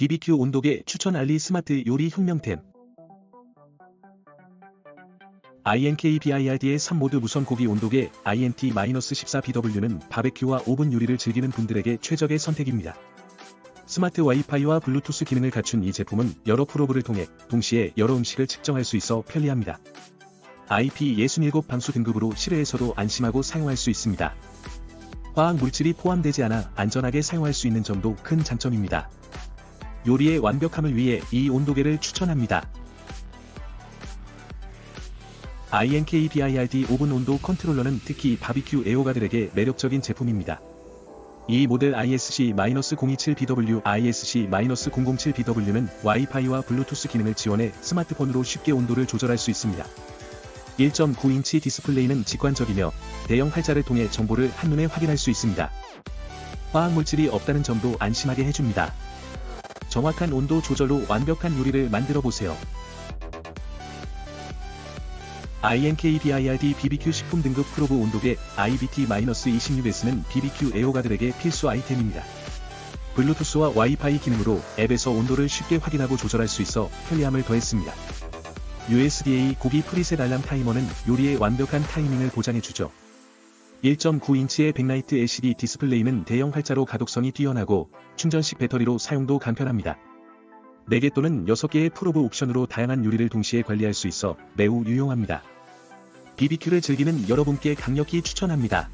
BBQ 온도계 추천 알리 스마트 요리 혁명템. INKBIRD의 3모드 무선 고기 온도계 INT-14BW는 바베큐와 오븐 요리를 즐기는 분들에게 최적의 선택입니다. 스마트 와이파이와 블루투스 기능을 갖춘 이 제품은 여러 프로브를 통해 동시에 여러 음식을 측정할 수 있어 편리합니다. IP67 방수 등급으로 실외에서도 안심하고 사용할 수 있습니다. 화학 물질이 포함되지 않아 안전하게 사용할 수 있는 점도 큰 장점입니다. 요리의 완벽함을 위해 이 온도계를 추천합니다. INKBIRD 오븐 온도 컨트롤러는 특히 바비큐 애호가들에게 매력적인 제품입니다. 이 모델 ISC-027BW, ISC-007BW는 와이파이와 블루투스 기능을 지원해 스마트폰으로 쉽게 온도를 조절할 수 있습니다. 1.9인치 디스플레이는 직관적이며 대형 활자를 통해 정보를 한눈에 확인할 수 있습니다. 화학물질이 없다는 점도 안심하게 해줍니다. 정확한 온도 조절로 완벽한 요리를 만들어 보세요. INKBIRD BBQ 식품 등급 프로브 온도계 IBT-26S는 BBQ 애호가들에게 필수 아이템입니다. 블루투스와 와이파이 기능으로 앱에서 온도를 쉽게 확인하고 조절할 수 있어 편리함을 더했습니다. USDA 고기 프리셋 알람 타이머는 요리의 완벽한 타이밍을 보장해주죠. 1.9인치의 백라이트 LCD 디스플레이는 대형 활자로 가독성이 뛰어나고 충전식 배터리로 사용도 간편합니다. 4개 또는 6개의 프로브 옵션으로 다양한 요리를 동시에 관리할 수 있어 매우 유용합니다. BBQ를 즐기는 여러분께 강력히 추천합니다.